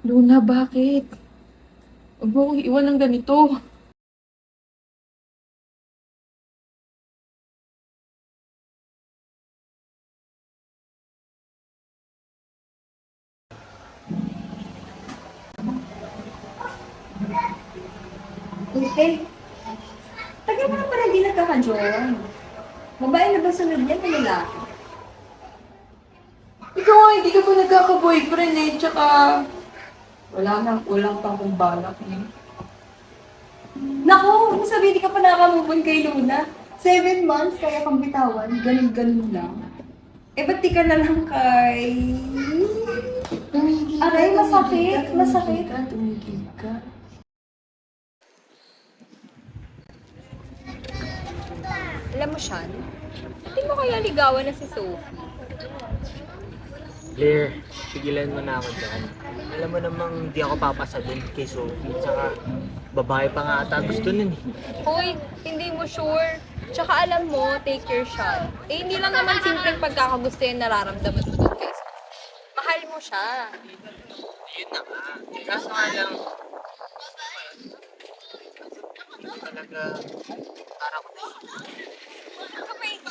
Luna, bakit? Huwag mo iwan ng ganito. Ate, tagal mo na pala hindi nagkaka-join. Babae na ba sunod o lalaki? Ikaw nga, hindi ka pa nagkaka-boyfriend eh. Tsaka, wala na, walang pa akong balak eh. Naku, kung sabihin di ka pa nakamove kay Luna. Seven months kaya kang bitawan, ganun-ganun lang. Eh, ba't di ka na lang kay... Tumigil Aray, ka, masakit, tumigil ka, masakit. Tumigil ka, tumigil ka. Alam mo, Sean, hindi mo kaya ligawan na si Sophie. Claire, pigilan mo na ako dyan. Alam mo namang hindi ako papasa dun kay Sophie. Tsaka, babae pa nga ata gusto nun eh. Hoy, hindi mo sure. Tsaka alam mo, take your shot. Eh, hindi lang naman simpleng pagkakagusto yung nararamdaman mo doon kay Sophie. Mahal mo siya. Yun na nga. Kaso nga lang, talaga para ko na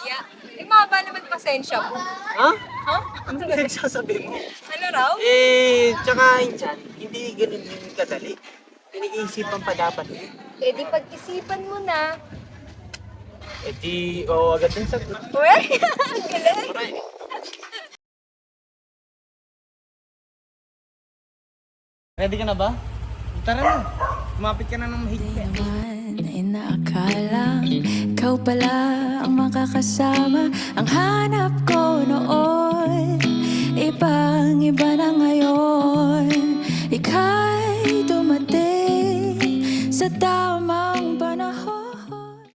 ka mahihiya? Eh, mahaba naman pasensya mo. Ha? Ha? Ano nagsasabi mo? Ano raw? Eh, tsaka yun dyan, hindi ganun yung kadali. Pinag-iisipan pa dapat yun. Eh, di pag-isipan mo na. Eh di, oo, agad ang sagot. Uy, ang galing. Ready ka na ba? Tara na. Kumapit ka na ng mahigpit. inaakala Ikaw pala ang makakasama Ang hanap ko noon Ibang iba na ngayon Ika'y dumating Sa tamang panahon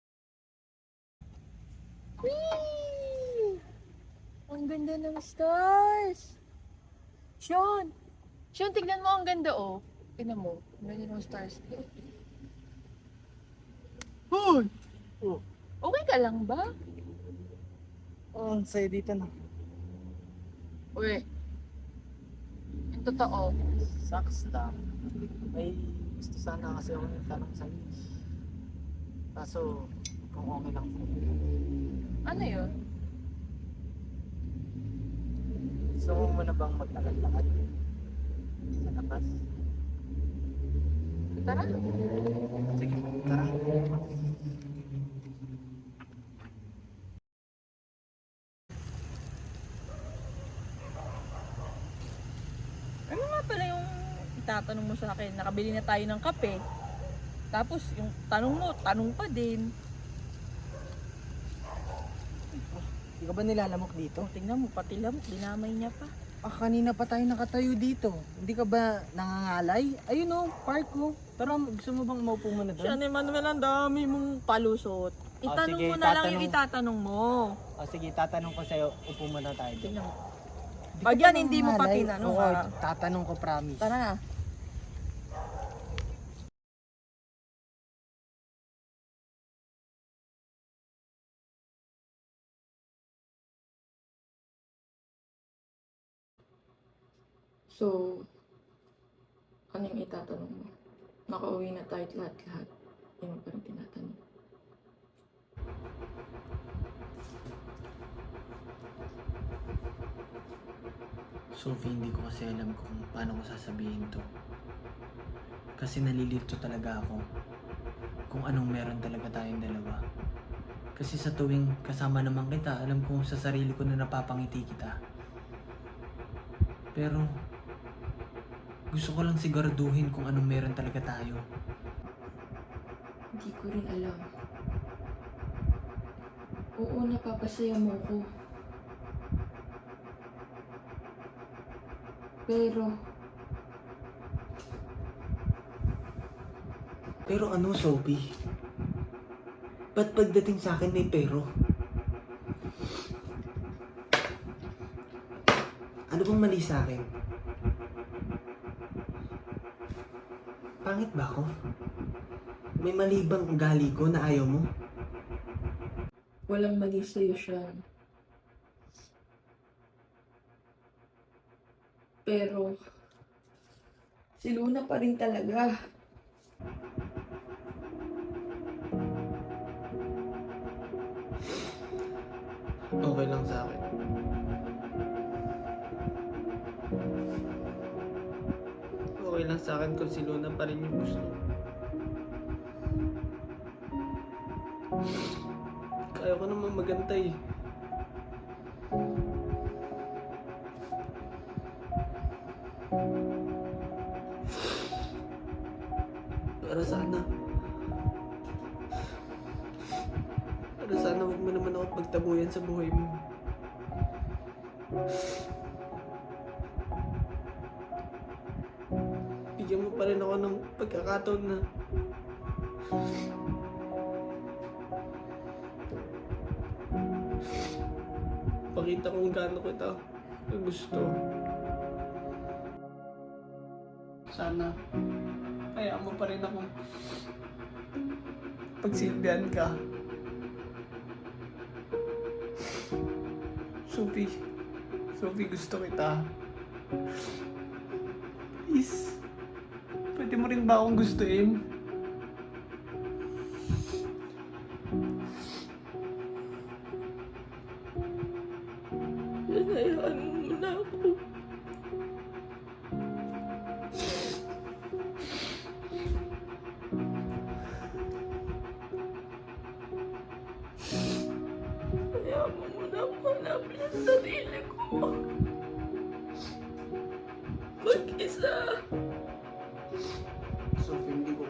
Ang ganda ng stars! Sean! Sean, tignan mo ang ganda oh. Tignan mo. Ang ganda ng stars. Hoy! Oh, Okay ka lang ba? oh, ang saya dito na. Uy. Yung totoo. Sucks lang. May gusto sana kasi ako ng tanong sa'yo. Kaso, kung okay lang po. Ano yun? Gusto mo muna bang maglalakad sa labas? Tara. Sige, tara. Ano nga pala yung itatanong mo sa akin? Nakabili na tayo ng kape. Tapos yung tanong mo, tanong pa din. Hindi ka ba nilalamok dito? Tingnan mo, pati lamok, dinamay niya pa. Ah, kanina pa tayo nakatayo dito. Hindi ka ba nangangalay? Ayun oh, park mo. Tara, gusto mo bang maupo muna Siya doon? ni Manuel, ang dami mong palusot. Itanong sige, mo na lang tatanong. yung itatanong mo. O Ah, sige, tatanong ko sa'yo. Upo muna tayo doon. Tingnan mo. Pag yan, hindi mo pa tinanong, Oo, ah. tatanong ko promise. Tara na. So, ano yung itatanong mo? Nakauwi na tayo lahat-lahat. Yun ang parang tinatanong. Sophie, hindi ko kasi alam kung paano ko sasabihin to. Kasi nalilito talaga ako kung anong meron talaga tayong dalawa. Kasi sa tuwing kasama naman kita, alam kong sa sarili ko na napapangiti kita. Pero, gusto ko lang siguraduhin kung anong meron talaga tayo. Hindi ko rin alam. Oo, napapasaya mo ko. Pero, Pero ano, Sophie? Ba't pagdating sa akin may pero? Ano bang mali sa akin? Pangit ba ako? May mali bang ugali ko na ayaw mo? walang mali sa'yo, Sean. Pero, Si Luna pa rin talaga. Okay lang sa akin. Okay lang sa akin kung si Luna pa rin yung gusto. Kaya ko naman magantay. Para sana. Para sana huwag mo naman ako pagtabuyan sa buhay mo. Bigyan mo pa rin ako ng pagkakataon na pakita kung gaano kita gusto. Sana kaya mo pa rin akong pagsilbihan ka. Sophie, Sophie gusto kita. Please, pwede mo rin ba akong gustuin?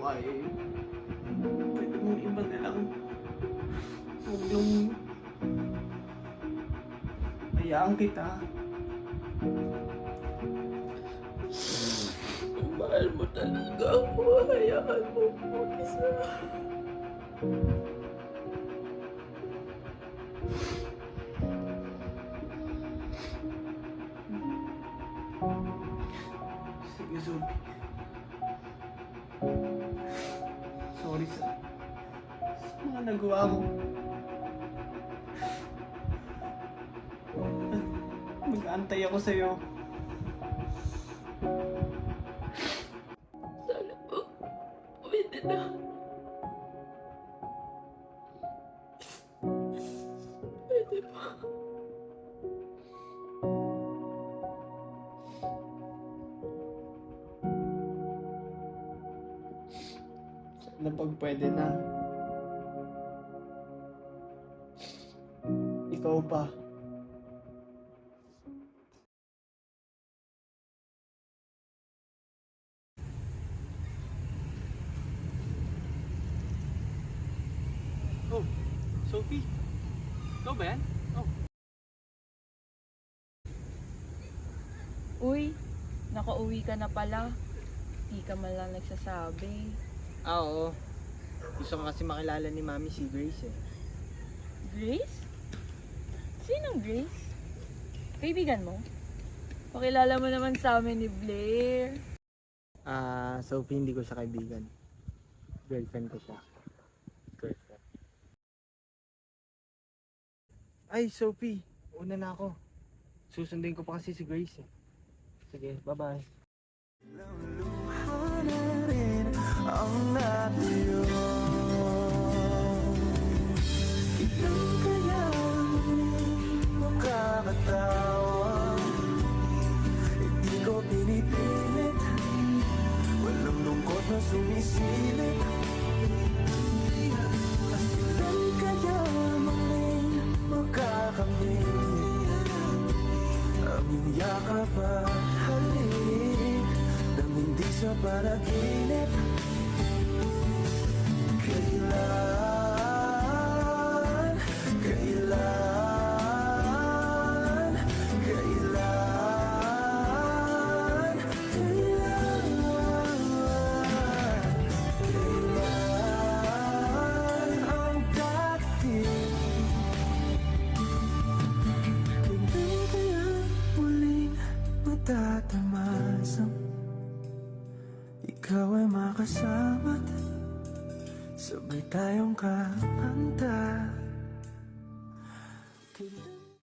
Kaya yun. Pwede mong iba na lang. Huwag yung... Hayaan kita. Mahal mo talaga ako. Hayaan mo ako mag-isa. Sige, Sophie. Nagawa ko. Mag-aantay ako sa'yo. Sana po. Pwede na. Pwede pa. Sana pag pwede na. Pa. Oh, Sophie. Ikaw ba yan? Oh. Uy, nakauwi ka na pala. Di ka man lang nagsasabi. Ah, oo. Gusto ko kasi makilala ni Mami si Grace eh. Grace? Sinong Grace? Kaibigan mo? Pakilala mo naman sa amin ni Blair. Ah, Sophie, hindi ko siya kaibigan. Girlfriend ko siya. Girlfriend. Ay, Sophie. Una na ako. Susundin ko pa kasi si Grace eh. Sige, bye-bye. Hindi ko pinipilit. Walang lungkot na sumisilip. Kailan kaya muling makakamit Ang iyong yakap at halik. Nang hindi sa panaginip Twitter.